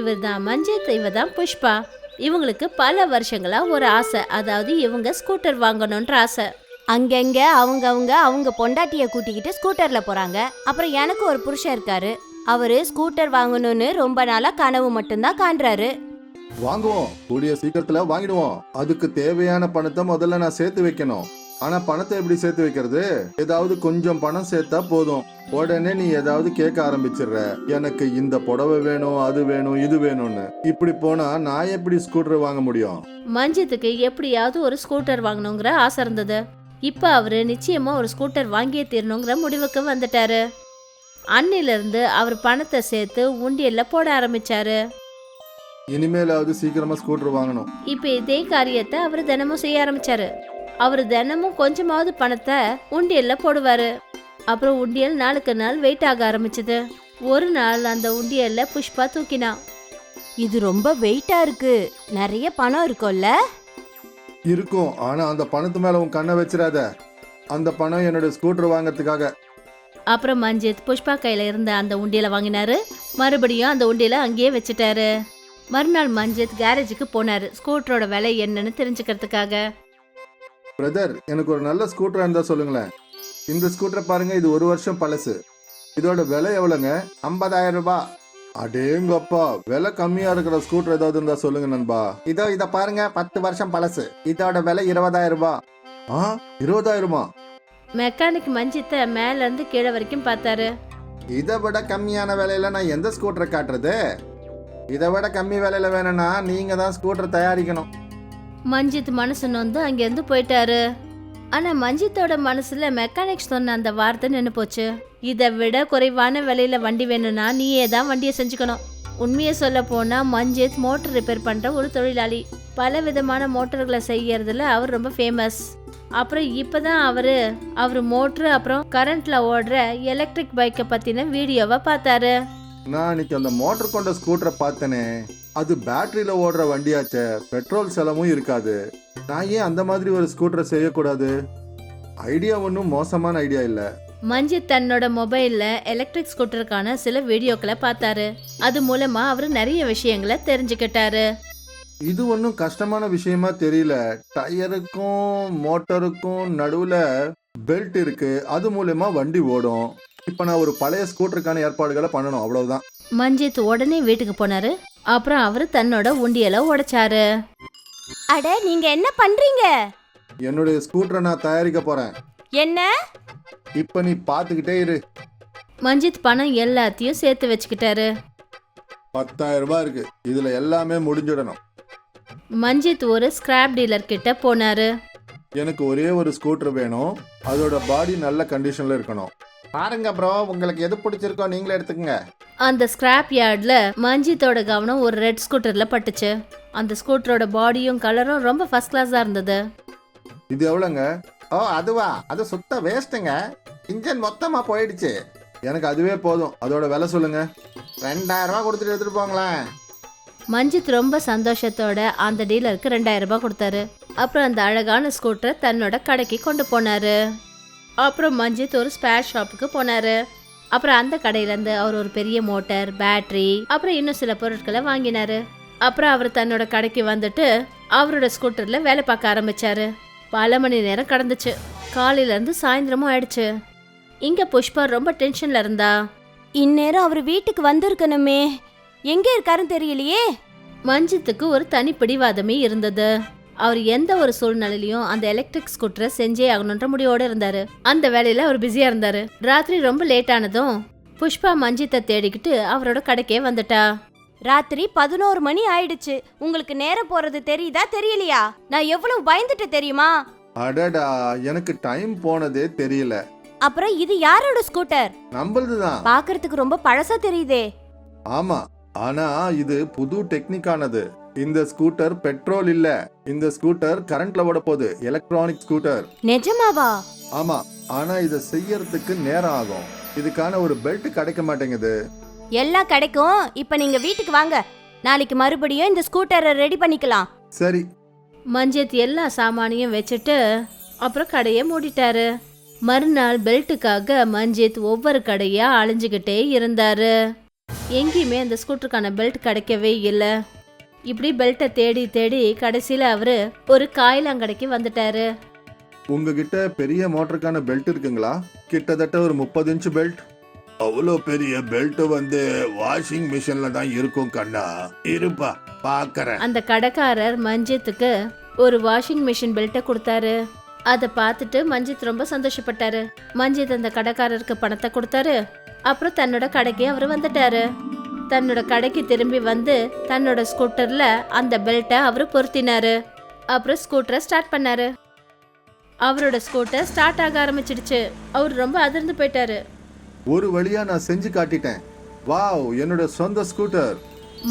இவர் தான் மஞ்சித் இவ தான் புஷ்பா. இவங்களுக்கு பல வருஷங்களா ஒரு ஆசை. அதாவது இவங்க ஸ்கூட்டர் வாங்கணுன்ற ஆசை. அங்கங்க அவங்க அவங்க அவங்க பொண்டாட்டிய கூட்டிக்கிட்டு ஸ்கூட்டர்ல போறாங்க. அப்புறம் எனக்கு ஒரு புருஷன் இருக்காரு. அவரு ஸ்கூட்டர் வாங்கணும்னு ரொம்ப நாளா கனவு மட்டும்தான் காண்றாரு. வாங்குவோம். கூடிய சீக்கிரத்துல வாங்கிடுவோம். அதுக்கு தேவையான பணத்தை முதல்ல நான் சேர்த்து வைக்கணும். ஆனா பணத்தை எப்படி சேர்த்து வைக்கிறது? ஏதாவது கொஞ்சம் பணம் சேர்த்தா போதும். உடனே நீ ஏதாவது கேட்க ஆரம்பிச்சிடுற. எனக்கு இந்த புடவை வேணும் அது வேணும் இது வேணும்னு. இப்படி போனா நான் எப்படி ஸ்கூட்டர் வாங்க முடியும்? மஞ்சித்துக்கு எப்படியாவது ஒரு ஸ்கூட்டர் வாங்கணுங்கிற ஆசை இருந்தது. இப்போ அவரு நிச்சயமா ஒரு ஸ்கூட்டர் வாங்கியே தீரணுங்கிற முடிவுக்கு வந்துட்டாரு. அன்னிலிருந்து அவர் பணத்தை சேர்த்து உண்டியல்ல போட ஆரம்பிச்சாரு. இனிமேலாவது சீக்கிரமா ஸ்கூட்டர் வாங்கணும். இப்போ இதே காரியத்தை அவர் தினமும் செய்ய ஆரம்பிச்சாரு. அவர் தினமும் கொஞ்சமாவது பணத்தை உண்டியல்ல போடுவாரு. அப்புறம் உண்டியல் நாளுக்கு நாள் வெயிட் ஆக ஆரம்பிச்சது. ஒரு நாள் அந்த உண்டியல்ல புஷ்பா தூக்கினா. இது ரொம்ப வெயிட்டா இருக்கு. நிறைய பணம் இருக்கும்ல? இருக்கும். ஆனா அந்த பணத்து மேல உன் கண்ணை வச்சிடாத. அந்த பணம் என்னோட ஸ்கூட்டர் வாங்கறதுக்காக. அப்புறம் மஞ்சித் புஷ்பா கையில இருந்த அந்த உண்டியலை வாங்கினாரு. மறுபடியும் அந்த உண்டியலை அங்கேயே வச்சுட்டாரு. மறுநாள் மஞ்சித் கேரேஜுக்கு போனாரு. ஸ்கூட்டரோட விலை என்னன்னு தெரிஞ்சுக்கிறதுக்காக. பிரதர் எனக்கு ஒரு நல்ல ஸ்கூட்டரா இருந்தா சொல்லுங்களேன். இந்த ஸ்கூட்டரை பாருங்க இது ஒரு வருஷம் பழசு. இதோட விலை எவ்வளோங்க? ஐம்பதாயிரம் ரூபாய் அடேங்கப்பா விலை கம்மியா இருக்கிற ஸ்கூட்டர் ஏதாவது இருந்தா சொல்லுங்க நண்பா. இதோ இத பாருங்க பத்து வருஷம் பழசு. இதோட விலை இருபதாயிரம் ரூபாய் ஆ இருபதாயிரமா? மெக்கானிக் மஞ்சித்தை மேல இருந்து கீழே வரைக்கும் பார்த்தாரு. இதை விட கம்மியான விலையில நான் எந்த ஸ்கூட்டரை காட்டுறது? இதை விட கம்மி விலையில வேணும்னா நீங்க தான் ஸ்கூட்டர் தயாரிக்கணும். மஞ்சித் மனசு நொந்து அங்கேருந்து போயிட்டாரு. ஆனால் மஞ்சித்தோட மனசில் மெக்கானிக்ஸ் சொன்ன அந்த வார்த்தை நின்று போச்சு. இதை விட குறைவான விலையில் வண்டி வேணும்னா நீயே தான் வண்டியை செஞ்சுக்கணும். உண்மையை சொல்ல போனால் மஞ்சித் மோட்டர் ரிப்பேர் பண்ணுற ஒரு தொழிலாளி. பல விதமான மோட்டர்களை செய்யறதுல அவர் ரொம்ப ஃபேமஸ் அப்புறம் இப்போ தான் அவர் அவர் மோட்ரு அப்புறம் கரண்ட்டில் ஓடுற எலக்ட்ரிக் பைக்கை பற்றின வீடியோவை பார்த்தாரு. நான் இன்னைக்கு அந்த மோட்டர் கொண்ட ஸ்கூட்டரை பார்த்தனே அது பேட்டரியில ஓடுற வண்டியாச்சே. பெட்ரோல் செலவும் இருக்காது. நான் ஏன் அந்த மாதிரி ஒரு ஸ்கூட்டரை செய்யக்கூடாது? ஐடியா ஒன்றும் மோசமான ஐடியா இல்லை. மஞ்சித் தன்னோட மொபைல்ல எலக்ட்ரிக் ஸ்கூட்டருக்கான சில வீடியோக்களை பார்த்தாரு. அது மூலமா அவர் நிறைய விஷயங்களை தெரிஞ்சுக்கிட்டாரு. இது ஒன்றும் கஷ்டமான விஷயமா தெரியல. டயருக்கும் மோட்டருக்கும் நடுவில் பெல்ட் இருக்கு. அது மூலயமா வண்டி ஓடும். இப்போ நான் ஒரு பழைய ஸ்கூட்டருக்கான ஏற்பாடுகளை பண்ணணும் அவ்வளவுதான். மஞ்சித் உடனே வீட்டுக்கு போனாரு. அப்புறம் அவர் தன்னோட உண்டியலை உடைச்சாரு. அட நீங்க என்ன பண்றீங்க? என்னுடைய ஸ்கூட்டரை நான் தயாரிக்க போறேன். என்ன? இப்போ நீ பார்த்துக்கிட்டே இரு. மஞ்சித் பணம் எல்லாத்தையும் சேர்த்து வச்சுக்கிட்டாரு. பத்தாயிரம் ரூபாய் இருக்கு. இதுல எல்லாமே முடிஞ்சிடணும். மஞ்சித் ஒரு ஸ்கிராப் டீலர் கிட்ட போனாரு. எனக்கு ஒரே ஒரு ஸ்கூட்டர் வேணும். அதோட பாடி நல்ல கண்டிஷன்ல இருக்கணும். பாருங்க ப்ரோ உங்களுக்கு எது பிடிச்சிருக்கோ நீங்களே எடுத்துக்கங்க. அந்த ஸ்கிராப் யார்ட்ல மஞ்சித்தோட கவனம் ஒரு ரெட் ஸ்கூட்டர்ல பட்டுச்சு. அந்த ஸ்கூட்டரோட பாடியும் கலரும் ரொம்ப ஃபர்ஸ்ட் கிளாஸா இருந்தது. இது எவ்வளோங்க? ஓ அதுவா? அது சுத்த வேஸ்ட்டுங்க இன்ஜின் மொத்தமா போயிடுச்சு. எனக்கு அதுவே போதும். அதோட விலை சொல்லுங்க. ரெண்டாயிரம் ரூபாய் கொடுத்துட்டு எடுத்துட்டு போங்களேன். மஞ்சித் ரொம்ப சந்தோஷத்தோட அந்த டீலருக்கு ரெண்டாயிரம் ரூபாய் கொடுத்தாரு. அப்புறம் அந்த அழகான ஸ்கூட்டரை தன்னோட கடைக்கு கொண்டு போனாரு. அப்புறம் மஞ்சித் ஒரு ஸ்பேர் ஷாப்புக்கு போனாரு. அப்புறம் அந்த கடையிலேருந்து அவர் ஒரு பெரிய மோட்டார் பேட்டரி அப்புறம் இன்னும் சில பொருட்களை வாங்கினாரு. அப்புறம் அவர் தன்னோட கடைக்கு வந்துட்டு அவரோட ஸ்கூட்டரில் வேலை பார்க்க ஆரம்பிச்சாரு. பல மணி நேரம் கடந்துச்சு. காலையில இருந்து சாயந்தரமும் ஆயிடுச்சு. இங்க புஷ்பா ரொம்ப டென்ஷன்ல இருந்தா. இந்நேரம் அவர் வீட்டுக்கு வந்திருக்கணுமே. எங்க இருக்காருன்னு தெரியலையே. மஞ்சித்துக்கு ஒரு தனி பிடிவாதமே இருந்தது. அவர் எந்த ஒரு சூழ்நிலையிலயும் அந்த எலக்ட்ரிக் ஸ்கூட்டரை செஞ்சே ஆகணுன்ற முடிவோட இருந்தாரு. அந்த வேலையில அவர் பிஸியா இருந்தாரு. ராத்திரி ரொம்ப லேட் ஆனதும் புஷ்பா மஞ்சித்தை தேடிக்கிட்டு அவரோட கடைக்கே வந்துட்டா. ராத்திரி பதினோரு மணி ஆயிடுச்சு. உங்களுக்கு நேரம் போறது தெரியுதா தெரியலையா? நான் எவ்வளவு பயந்துட்டு தெரியுமா? அடடா எனக்கு டைம் போனதே தெரியல. அப்புறம் இது யாரோட ஸ்கூட்டர் நம்மளது தான் பாக்குறதுக்கு ரொம்ப பழசா தெரியுதே. ஆமா ஆனா இது புது டெக்னிக்கானது இந்த ஸ்கூட்டர் பெட்ரோல் இல்ல. இந்த ஸ்கூட்டர் கரண்ட்ல ஓட போகுது. எலக்ட்ரானிக் ஸ்கூட்டர் நிஜமாவா? ஆமா. ஆனா இதை செய்யறதுக்கு நேரம் ஆகும். இதுக்கான ஒரு பெல்ட் கிடைக்க மாட்டேங்குது. எல்லாம் கிடைக்கும். இப்ப நீங்க வீட்டுக்கு வாங்க. நாளைக்கு மறுபடியும் இந்த ஸ்கூட்டரை ரெடி பண்ணிக்கலாம். சரி. மஞ்சித் எல்லா சாமானையும் வச்சுட்டு அப்புறம் கடையை மூடிட்டாரு. மறுநாள் பெல்ட்டுக்காக மஞ்சித் ஒவ்வொரு கடையா அழிஞ்சுக்கிட்டே இருந்தாரு. எங்கேயுமே அந்த ஸ்கூட்டருக்கான பெல்ட் கிடைக்கவே இல்லை. இப்படி பெல்ட்டை தேடி தேடி கடைசியில் அவர் ஒரு காயிலாங்கடைக்கு வந்துட்டாரு. உங்ககிட்ட பெரிய மோட்டருக்கான பெல்ட் இருக்குங்களா? கிட்டத்தட்ட ஒரு முப்பது இன்ச் பெல்ட் அவ்வளோ பெரிய பெல்ட் வந்து வாஷிங் மிஷின்ல தான் இருக்கும் கண்ணா. இருப்பா பாக்கறேன். அந்த கடைக்காரர் மஞ்சித்துக்கு ஒரு வாஷிங் மிஷின் பெல்ட்டை கொடுத்தாரு. அதை பார்த்துட்டு மஞ்சித் ரொம்ப சந்தோஷப்பட்டாரு. மஞ்சித் அந்த கடைக்காரருக்கு பணத்தை கொடுத்தாரு. அப்புறம் தன்னோட கடைக்கு அவர் வந்துட்டாரு. தன்னோட கடைக்கு திரும்பி வந்து தன்னோட ஸ்கூட்டர்ல அந்த பெல்ட்டை அவர் பொருத்தினாரு. அப்புறம் ஸ்கூட்டரை ஸ்டார்ட் பண்ணாரு. அவரோட ஸ்கூட்டர் ஸ்டார்ட் ஆக ஆரம்பிச்சிடுச்சு. அவர் ரொம்ப அதிர்ந்து போயிட்டாரு. ஒரு வழியா நான் செஞ்சு காட்டிட்டேன். வாவ் என்னோட சொந்த ஸ்கூட்டர்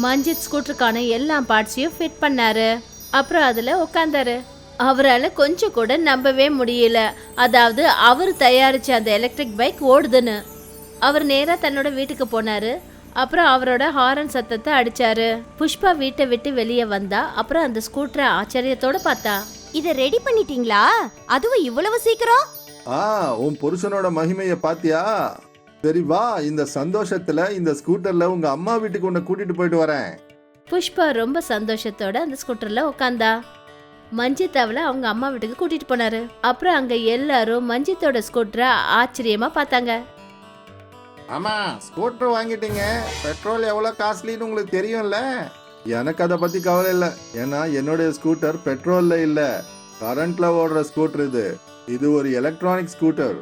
மஞ்சித் ஸ்கூட்டருக்கான எல்லா பார்ட்ஸையும் ஃபிட் பண்ணாரு. அப்புறம் அதில் உட்காந்தாரு அவரால் கொஞ்சம் கூட நம்பவே முடியல. அதாவது அவர் தயாரிச்ச அந்த எலக்ட்ரிக் பைக் ஓடுதுன்னு. அவர் நேராக தன்னோட வீட்டுக்கு போனாரு. அப்புறம் அவரோட ஹாரன் சத்தத்தை அடிச்சாரு. புஷ்பா வீட்டை விட்டு வெளியே வந்தா அப்புறம் அந்த ஸ்கூட்டரை ஆச்சரியத்தோட பார்த்தா. இத ரெடி பண்ணிட்டீங்களா? அதுவும் இவ்வளவு சீக்கிரம்? ஆ உன் புருஷனோட மகிமைய பாத்தியா? சரி வா இந்த சந்தோஷத்துல இந்த ஸ்கூட்டர்ல உங்க அம்மா வீட்டுக்கு உன்னை கூட்டிட்டு போயிட்டு வரேன். புஷ்பா ரொம்ப சந்தோஷத்தோட அந்த ஸ்கூட்டர்ல உட்காந்தா மஞ்சித் அவளை அவங்க அம்மா வீட்டுக்கு கூட்டிட்டு போனாரு. அப்புறம் அங்க எல்லாரும் மஞ்சித்தோட ஸ்கூட்டரை ஆச்சரியமா பார்த்தாங்க. ஆமா ஸ்கூட்டர் வாங்கிட்டீங்க. பெட்ரோல் எவ்வளவு காஸ்ட்லின்னு உங்களுக்கு தெரியும்ல? எனக்கு அதை பத்தி கவலை இல்லை. ஏன்னா என்னுடைய ஸ்கூட்டர் பெட்ரோல்ல இல்ல. கரண்ட்ல ஓடுற ஸ்கூட்டர் இது. இது ஒரு எலக்ட்ரானிக் ஸ்கூட்டர்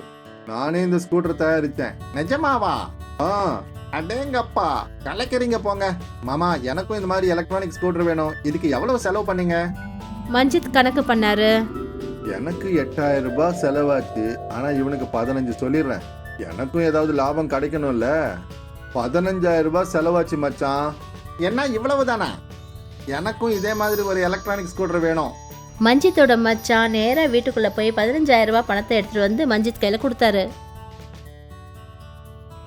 நானே இந்த ஸ்கூட்டர் தயாரித்தேன். நிஜமாவா? ஆ. அடேங்கப்பா. கலக்கிறீங்க போங்க. மாமா எனக்கும் இந்த மாதிரி எலக்ட்ரானிக் ஸ்கூட்டர் வேணும். இதுக்கு எவ்வளவு செலவு பண்ணீங்க? மஞ்சித் கணக்கு பண்ணாரு. எனக்கு எட்டாயிரம் ரூபாய் செலவாச்சு. ஆனா இவனுக்கு பதினஞ்சு சொல்லிடுறேன். எனக்கும் ஏதாவது லாபம் கிடைக்கணும்ல? பதினஞ்சாயிரம் ரூபாய் செலவாச்சு மச்சான். என்ன இவ்வளவு தானே எனக்கும் இதே மாதிரி ஒரு எலக்ட்ரானிக் ஸ்கூட்டர் வேணும். மஞ்சித்தோட மச்சான் நேரா வீட்டுக்குள்ள போய் பதினஞ்சாயிரம் ரூபாய் பணத்தை எடுத்துட்டு வந்து மஞ்சித் கையில கொடுத்தாரு.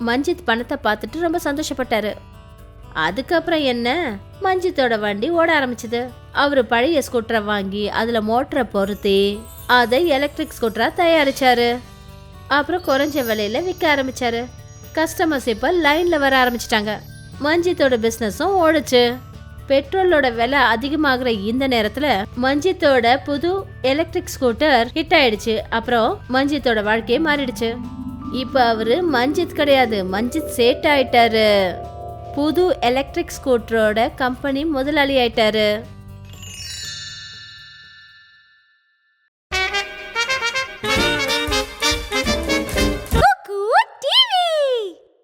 மஞ்சித் பணத்தை பார்த்துட்டு ரொம்ப சந்தோஷப்பட்டாரு. அதுக்கப்புறம் என்ன? மஞ்சித்தோட வண்டி ஓட ஆரம்பிச்சது. அவர் பழைய ஸ்கூட்டரை வாங்கி அதுல மோட்டரை பொருத்தி அதை எலக்ட்ரிக் ஸ்கூட்டரா தயாரிச்சாரு. அப்புறம் குறைஞ்ச விலையில விற்க ஆரம்பித்தார் கஸ்டமர்ஸ் இப்போ லைனில் வர ஆரம்பிச்சிட்டாங்க. மஞ்சித்தோட பிஸ்னஸும் ஓடுச்சு. பெட்ரோலோட விலை அதிகமாகிற இந்த நேரத்துல மஞ்சித்தோட புது எலக்ட்ரிக் ஸ்கூட்டர் ஹிட் ஆயிடுச்சு. அப்புறம் மஞ்சித்தோட வாழ்க்கையே மாறிடுச்சு. இப்ப அவரு மஞ்சித் கிடையாது மஞ்சித் சேட் ஆயிட்டாரு. புது எலக்ட்ரிக் ஸ்கூட்டரோட கம்பெனி முதலாளி ஆயிட்டாரு.